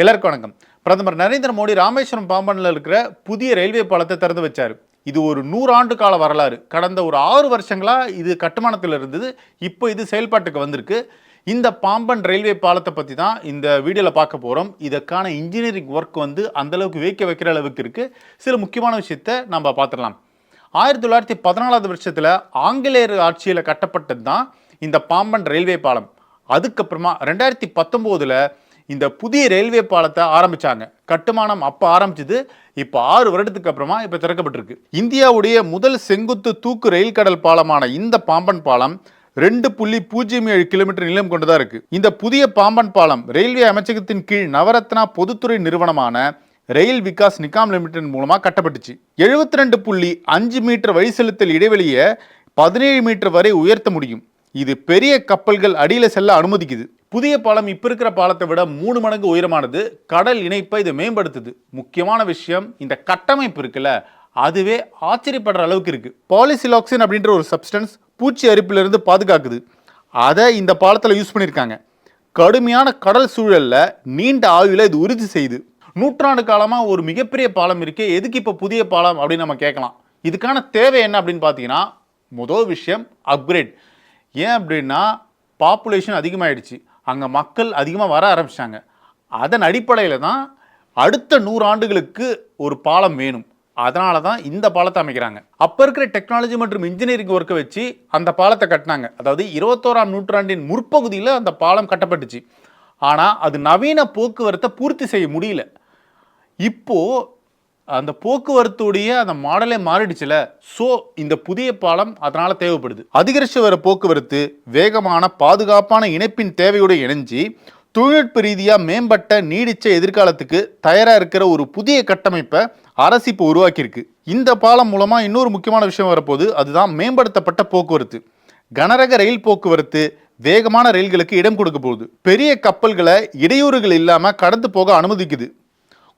எல்லாருக்கும் வணக்கம். பிரதமர் நரேந்திர மோடி ராமேஸ்வரம் பாம்பனில் இருக்கிற புதிய ரயில்வே பாலத்தை திறந்து வச்சார். இது ஒரு நூறாண்டு கால வரலாறு. கடந்த ஒரு ஆறு வருஷங்களாக இது கட்டுமானத்தில் இருந்தது. இப்போ இது செயல்பாட்டுக்கு வந்திருக்கு. இந்த பாம்பன் ரயில்வே பாலத்தை பற்றி தான் இந்த வீடியோவில் பார்க்க போகிறோம் இதற்கான இன்ஜினியரிங் ஒர்க் வந்து அந்தளவுக்கு வேக்க வைக்கிற அளவுக்கு இருக்குது சில முக்கியமான விஷயத்தை நம்ம பார்த்துடலாம். ஆயிரத்தி தொள்ளாயிரத்தி பதினாலாவது வருஷத்தில் ஆங்கிலேயர் ஆட்சியில் கட்டப்பட்டது தான் இந்த பாம்பன் ரயில்வே பாலம். அதுக்கப்புறமா ரெண்டாயிரத்தி பத்தொம்போதில் இந்த புதிய ரயில்வே பாலத்தை ஆரம்பித்தாங்க கட்டுமானம் அப்போ ஆரம்பிச்சது இப்போ ஆறு வருடத்துக்கு அப்புறமா இப்போ திறக்கப்பட்டிருக்கு. இந்தியாவுடைய முதல் செங்குத்து தூக்கு ரயில் கடல் பாலமான இந்த பாம்பன் பாலம் ரெண்டு புள்ளி பூஜ்ஜியம் ஏழு கிலோமீட்டர் நீளம் கொண்டதாக இருக்கு. இந்த புதிய பாம்பன் பாலம் ரயில்வே அமைச்சகத்தின் கீழ் நவரத்னா பொதுத்துறை நிறுவனமான ரயில் விகாஸ் நிகாம் லிமிடெட் மூலமாக கட்டப்பட்டுச்சு. எழுபத்தி ரெண்டு புள்ளி அஞ்சு மீட்டர் வழி செலுத்தல் இடைவெளியை பதினேழு மீட்டர் வரை உயர்த்த முடியும். இது பெரிய கப்பல்கள் அடியில் செல்ல அனுமதிக்குது. புதிய பாலம் இப்ப இருக்கிற பாலத்தை விட மூணு மடங்கு உயரமானது. கடல் இணைப்பை இதை மேம்படுத்துது. முக்கியமான விஷயம் இந்த கட்டமைப்பு இருக்குல்ல அதுவே ஆச்சரியப்படுற அளவுக்கு இருக்கு. பாலிசிலாக்சின் அப்படின்ற ஒரு சப்ஸ்டன்ஸ் பூச்சி அரிப்பிலிருந்து பாதுகாக்குது. அதை இந்த பாலத்தில் யூஸ் பண்ணியிருக்காங்க கடுமையான கடல் சூழலில் நீண்ட ஆயுள இது உறுதி செய்யுது நூற்றாண்டு காலமாக ஒரு மிகப்பெரிய பாலம் இருக்கு எதுக்கு இப்போ புதிய பாலம் அப்படின்னு நம்ம கேட்கலாம். இதுக்கான தேவை என்ன அப்படின்னு பார்த்தீங்கன்னா முதல் விஷயம் அப்கிரேட் ஏன் அப்படின்னா பாப்புலேஷன் அதிகமாகிடுச்சு அங்கே மக்கள் அதிகமாக வர ஆரம்பித்தாங்க அதன் அடிப்படையில் தான் அடுத்த நூறு ஆண்டுகளுக்கு ஒரு பாலம் வேணும். அதனால தான் இந்த பாலத்தை அமைக்கிறாங்க. அப்போ இருக்கிற டெக்னாலஜி மற்றும் இன்ஜினியரிங் ஒர்க்கை வச்சு அந்த பாலத்தை கட்டினாங்க. அதாவது இருபத்தோராம் நூற்றாண்டின் முற்பகுதியில் அந்த பாலம் கட்டப்பட்டுச்சு. ஆனால் அது நவீன போக்குவரத்தை பூர்த்தி செய்ய முடியல. இப்போது அந்த போக்குவரத்துடைய அந்த மாடலே மாறிடுச்சுல ஸோ இந்த புதிய பாலம் அதனால் தேவைப்படுது. அதிகரிச்சு வர போக்குவரத்து வேகமான பாதுகாப்பான இணைப்பின் தேவையோடு இணைஞ்சி தொழில்நுட்ப ரீதியாக மேம்பட்ட நீடித்த எதிர்காலத்துக்கு தயாராக இருக்கிற ஒரு புதிய கட்டமைப்பை அரசு இப்போ உருவாக்கியிருக்கு. இந்த பாலம் மூலமாக இன்னொரு முக்கியமான விஷயம் வரப்போகுது. அதுதான் மேம்படுத்தப்பட்ட போக்குவரத்து. கனரக ரயில் போக்குவரத்து வேகமான ரயில்களுக்கு இடம் கொடுக்க போகுது. பெரிய கப்பல்களை இடையூறுகள் இல்லாமல் கடந்து போக அனுமதிக்குது.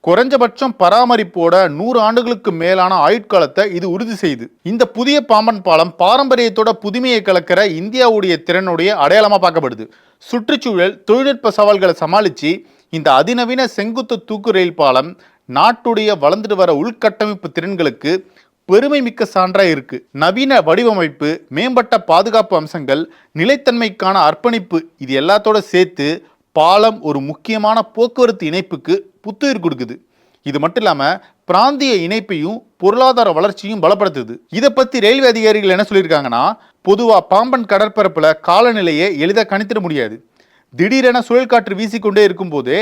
குறைஞ்சபட்சம் பராமரிப்போட நூறு ஆண்டுகளுக்கு மேலான ஆயுட்காலத்தை இது உறுதி செய்து. இந்த புதிய பாம்பன் பாலம் பாரம்பரியத்தோட புதுமையை கலக்கிற இந்தியாவுடைய திறனுடைய அடையாளமாக பார்க்கப்படுது. சுற்றுச்சூழல் தொழில்நுட்ப சவால்களை சமாளித்து இந்த அதிநவீன செங்குத்து தூக்கு ரயில் பாலம் நாட்டுடைய வளர்ந்துட்டு வர உள்கட்டமைப்பு திறன்களுக்கு பெருமை மிக்க சான்றா இருக்கு. நவீன வடிவமைப்பு மேம்பட்ட பாதுகாப்பு அம்சங்கள் நிலைத்தன்மைக்கான அர்ப்பணிப்பு இது எல்லாத்தோட சேர்த்து பாலம் ஒரு முக்கியமான போக்குவரத்து இணைப்புக்கு புத்துயிர் கொடுக்குது. இது மட்டும் இல்லாமல் பிராந்திய இணைப்பையும் பொருளாதார வளர்ச்சியும் பலப்படுத்துது. இதை பற்றி ரயில்வே அதிகாரிகள் என்ன சொல்லியிருக்காங்கன்னா பொதுவாக பாம்பன் கடற்பரப்பில் காலநிலையை எளிதாக கணித்திட முடியாது. திடீரென சுழல்காற்று வீசிக்கொண்டே இருக்கும்போதே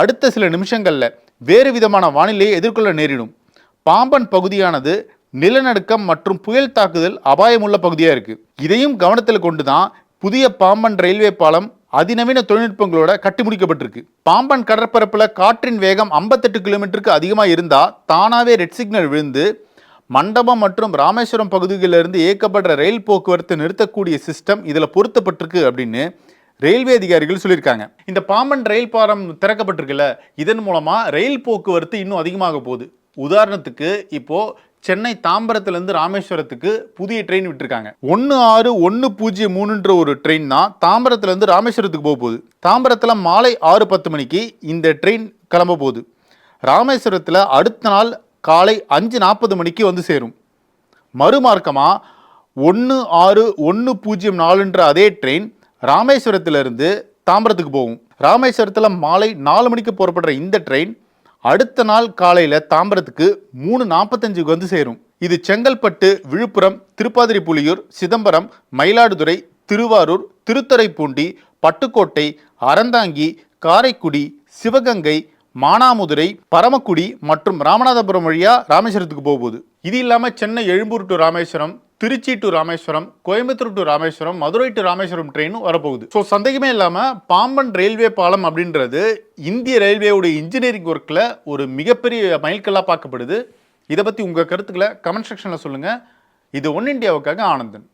அடுத்த சில நிமிஷங்களில் வேறு விதமான வானிலையை எதிர்கொள்ள நேரிடும். பாம்பன் பகுதியானது நிலநடுக்கம் மற்றும் புயல் தாக்குதல் அபாயமுள்ள பகுதியாக இருக்குது இதையும் கவனத்தில் கொண்டு தான் புதிய பாம்பன் ரயில்வே பாலம் அதிநவீன தொழில்நுட்பங்களோட கட்டி முடிக்கப்பட்டிருக்கு பாம்பன் கடற்பரப்பில் காற்றின் வேகம் 58 கிலோமீட்டருக்கு அதிகமாக இருந்தால் தானாகவே ரெட் சிக்னல் விழுந்து மண்டபம் மற்றும் ராமேஸ்வரம் பகுதிகளிலிருந்து இயக்கப்படுற ரயில் போக்குவரத்து நிறுத்தக்கூடிய சிஸ்டம் இதில் பொருத்தப்பட்டிருக்கு அப்படின்னு ரயில்வே அதிகாரிகள் சொல்லியிருக்காங்க. இந்த பாம்பன் ரயில் பாலம் திறக்கப்பட்டிருக்குல்ல இதன் மூலமாக ரயில் போக்குவரத்து இன்னும் அதிகமாக போகுது. உதாரணத்துக்கு இப்போது சென்னை தாம்பரத்துலேருந்து ராமேஸ்வரத்துக்கு புதிய ட்ரெயின் விட்டுருக்காங்க. ஒன்று ஆறு ஒன்று பூஜ்ஜியம் மூணுன்ற ஒரு ட்ரெயின் தான் தாம்பரத்துலேருந்து ராமேஸ்வரத்துக்கு போக போகுது. தாம்பரத்தில் மாலை ஆறு பத்து மணிக்கு இந்த ட்ரெயின் கிளம்ப போகுது. ராமேஸ்வரத்தில் அடுத்த நாள் காலை அஞ்சு நாற்பது மணிக்கு வந்து சேரும். மறுமார்க்கமாக ஒன்று ஆறு ஒன்று பூஜ்ஜியம் நாலுன்ற அதே ட்ரெயின் ராமேஸ்வரத்திலிருந்து தாம்பரத்துக்கு போகும். ராமேஸ்வரத்தில் மாலை நாலு மணிக்கு புறப்படுற இந்த ட்ரெயின் அடுத்த நாள் காலையில் தாம்பரத்துக்கு மூணு நாற்பத்தஞ்சுக்கு வந்து சேரும். இது செங்கல்பட்டு விழுப்புரம் திருப்பாதிரி புலியூர் சிதம்பரம் மயிலாடுதுறை திருவாரூர் திருத்துறைப்பூண்டி பட்டுக்கோட்டை அறந்தாங்கி காரைக்குடி சிவகங்கை மானாமதுரை பரமக்குடி மற்றும் ராமநாதபுரம் வழியாக ராமேஸ்வரத்துக்கு போகுது. இது இல்லாமல் Chennai Egmore to Rameswaram Tiruchi to Rameswaram Coimbatore to Rameswaram Madurai to Rameswaram ட்ரெயினும் வரப்போகுது. ஸோ சந்தேகமே இல்லாமல் பாம்பன் ரயில்வே பாலம் அப்படின்றது இந்திய ரயில்வேவுடைய இன்ஜினியரிங் ஒர்க்கில் ஒரு மிகப்பெரிய மைல்கல்லாக பார்க்கப்படுது. இதை பற்றி உங்கள் கருத்துக்களை கமெண்ட் செக்ஷனில் சொல்லுங்கள் இது ஒன் இந்தியாவுக்காக ஆனந்தன்.